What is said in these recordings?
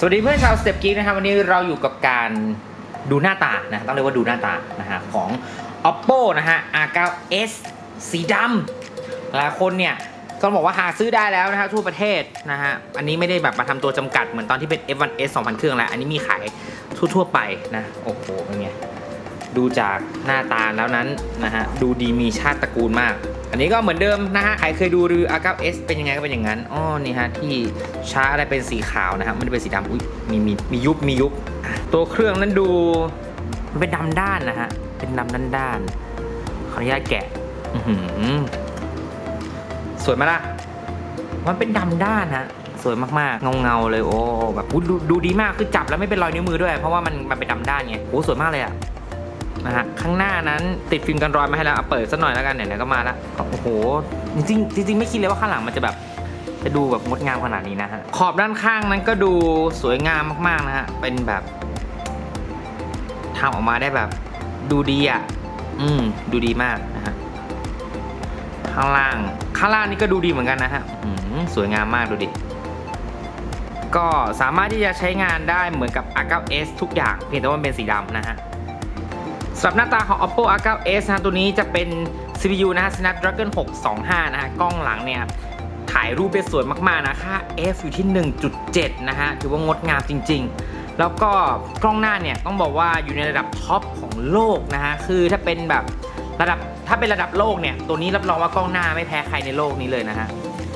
สวัสดีเพื่อนชาวสเต็ปกีนะครับวันนี้เราอยู่กับการดูหน้าตานะต้องเรียกว่าดูหน้าตานะฮะของ oppo นะฮะ r9s สีดำหลายคนเนี่ยต้องบอกว่าหาซื้อได้แล้วนะฮะทั่วประเทศนะฮะอันนี้ไม่ได้แบบมาทำตัวจำกัดเหมือนตอนที่เป็น f1s 2,000 เครื่องแล้ว อันนี้มีขายทั่วๆไปนะโอ้โหเป็นไงดูจากหน้าตาแล้วนั้นนะฮะดูดีมีชาติตระกูลมาก อันนี้ก็เหมือนเดิมนะฮะ ใครเคยดูรีวิว R9S เป็นยังไงก็เป็นอย่างนั้น อ๋อ นี่ฮะ ที่ชาร์จอะไรเป็นสีขาวนะฮะไม่ได้เป็นสีดำอุ้ยมีมีมียุบมียุบ ตัวเครื่องนั้นดูมันเป็นดำด้านนะฮะ เป็นดำด้านด้านขออนุญาตแกะอื้อหือสวยไหมล่ะ มันเป็นดำด้านฮะสวยมากๆ เงาเงาๆเลยโอ้แบบอุ๊ยดูดูดีมากคือจับแล้วไม่เป็นรอยนิ้วมือด้วย เพราะว่ามันมันเป็นดำด้านไงโอ้สวยมากเลยอะ นะฮะข้างหน้านั้นติดฟิล์มกันรอยมาให้แล้วเอาเปิดสักหน่อยแล้วกันไหนๆก็มาแล้วโอ้โหจริงจริงไม่คิดเลยว่าข้างหลังมันจะแบบจะดูแบบงดงามขนาดนี้นะฮะขอบด้านข้างนั้นก็ดูสวยงามมากๆนะฮะเป็นแบบทำออกมาได้แบบดูดีอะอืมดูดีมากนะฮะข้างล่างข้างล่างนี่ก็ดูดีเหมือนกันนะฮะสวยงามมากดูดิก็สามารถที่จะใช้งานได้เหมือนกับ R9s ทุกอย่างเพียงแต่ว่าเป็นสีดำนะฮะ สำหรับหน้าตาของ Oppo R9s นะตัวนี้จะเป็น CPU นะฮะ Snapdragon 625 นะฮะ กล้องหลังเนี่ยถ่ายรูปได้สวยมากๆนะค่า f อยู่ที่ 1.7 นะฮะ ถือว่างดงามจริง ๆ แล้วก็กล้องหน้าเนี่ยต้องบอกว่าอยู่ในระดับท็อปของโลกนะฮะ คือถ้าเป็นแบบระดับถ้าเป็นระดับโลกเนี่ย ตัวนี้รับรองว่ากล้องหน้าไม่แพ้ใครในโลกนี้เลยนะฮะ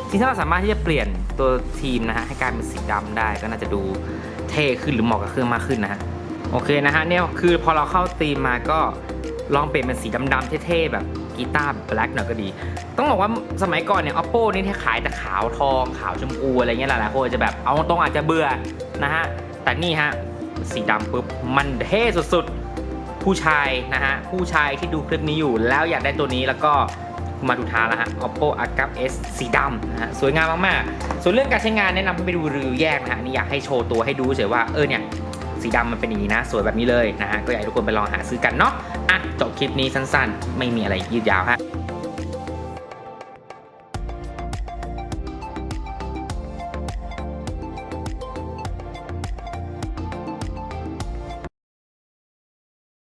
จริงๆถ้าเราสามารถที่จะเปลี่ยนตัวทีมนะฮะให้กลายเป็นสีดำได้ก็น่าจะดูเท่ขึ้นหรือเหมาะกับเครื่องมากขึ้นนะฮะ โอเคนะฮะเนี่ยคือพอเราเข้าธีมมาก็ลองเปลี่ยนเป็นสีดำๆเท่ๆแบบกีตาร์แบล็กหน่อยก็ดี ต้องบอกว่าสมัยก่อนเนี่ย oppo นี่ที่ขายแต่ขาวทองขาวชมพูอะไรเงี้ยหลายๆคนจะแบบเอาตรงอาจจะเบื่อนะฮะ แต่นี่ฮะ สีดำปุ๊บ มันเท่สุดๆ ผู้ชายนะฮะ ผู้ชายที่ดูคลิปนี้อยู่แล้วอยากได้ตัวนี้แล้วก็มาดูทาแล้วฮะ oppo r9s สีดำนะฮะ สวยงามมากๆ ส่วนเรื่องการใช้งานแนะนำให้ไปดูรีวิวแยกนะฮะนนี่อยากให้โชว์ตัวให้ดูเฉยว่าเออเนี่ย สีดำมันเป็นอย่างนี้นะ สวยแบบนี้เลยนะฮะก็อยากให้ทุกคนไปลองหาซื้อกันเนาะอะจบคลิปนี้สั้นๆ ไม่มีอะไรยืดยาวฮะ